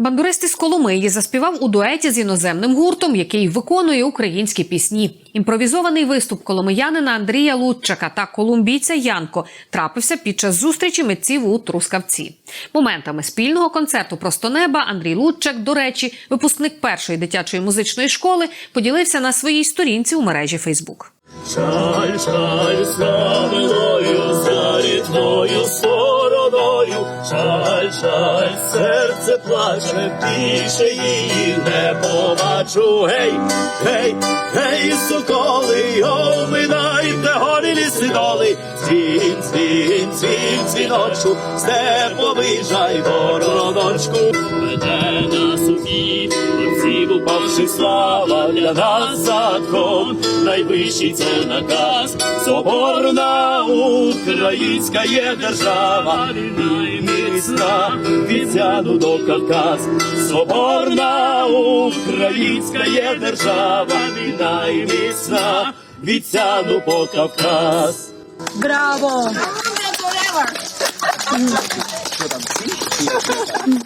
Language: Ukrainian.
Бандурист із Коломиї заспівав у дуеті з іноземним гуртом, який виконує українські пісні. Імпровізований виступ коломиянина Андрія Лутчака та колумбійця Янко трапився під час зустрічі митців у Трускавці. Моментами спільного концерту Просто неба Андрій Лутчак, до речі, випускник першої дитячої музичної школи, поділився на своїй сторінці у мережі Фейсбук. Жаль, жаль, за милою, за рідною жаль, жаль, серце плаче, більше її не побачу. Гей, гей, гей, соколи, оминайте горі ліси доли, дзвін, дзвін, дзвін, дзвіночку, степовий жай, вороночку, веде нас у бій, Отців упавших слава для нас закон, найвищий це наказ, соборна українська є держава, і міцна від сяду до Кавказ, соборна українська є держава, війна і міцна від сяду по Кавказ. Браво!